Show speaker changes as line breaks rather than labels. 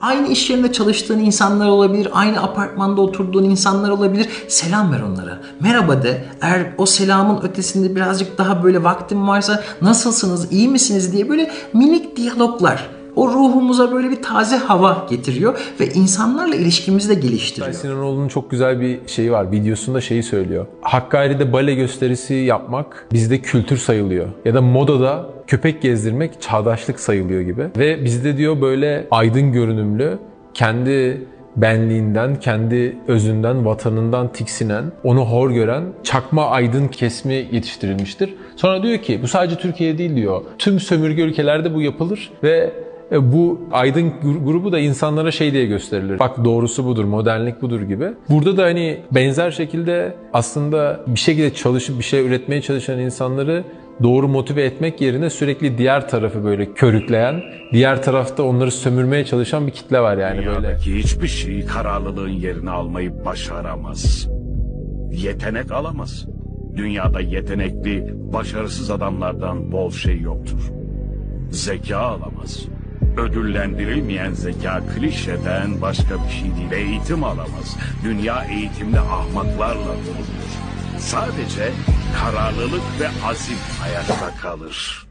Aynı iş yerinde çalıştığın insanlar olabilir, aynı apartmanda oturduğun insanlar olabilir. Selam ver onlara. Merhaba de. Eğer o selamın ötesinde birazcık daha böyle vaktin varsa nasılsınız, iyi misiniz diye böyle minik diyaloglar. O ruhumuza böyle bir taze hava getiriyor ve insanlarla ilişkimizi de geliştiriyor.
Sinanoğlu'nun çok güzel bir şeyi var. Videosunda şeyi söylüyor. Hakkari'de bale gösterisi yapmak bizde kültür sayılıyor. Ya da modada köpek gezdirmek çağdaşlık sayılıyor gibi. Ve bizde diyor böyle aydın görünümlü, kendi benliğinden, kendi özünden, vatanından tiksinen, onu hor gören çakma aydın kesmi yetiştirilmiştir. Sonra diyor ki bu sadece Türkiye değil diyor. Tüm sömürge ülkelerde bu yapılır ve bu aydın gru- grubu da insanlara şey diye gösterilir. Bak doğrusu budur, modernlik budur gibi. Burada da hani benzer şekilde aslında bir şekilde çalışıp bir şey üretmeye çalışan insanları doğru motive etmek yerine sürekli diğer tarafı böyle körükleyen, diğer tarafta onları sömürmeye çalışan bir kitle var yani böyle.
Dünyadaki hiçbir şey kararlılığın yerini almayı başaramaz. Yetenek alamaz. Dünyada yetenekli, başarısız adamlardan bol şey yoktur. Zeka alamaz. Ödüllendirilmeyen zeka klişeden başka bir şey değil. Eğitim alamaz. Dünya eğitimde ahmaklarla doludur. Sadece kararlılık ve azim ayakta kalır.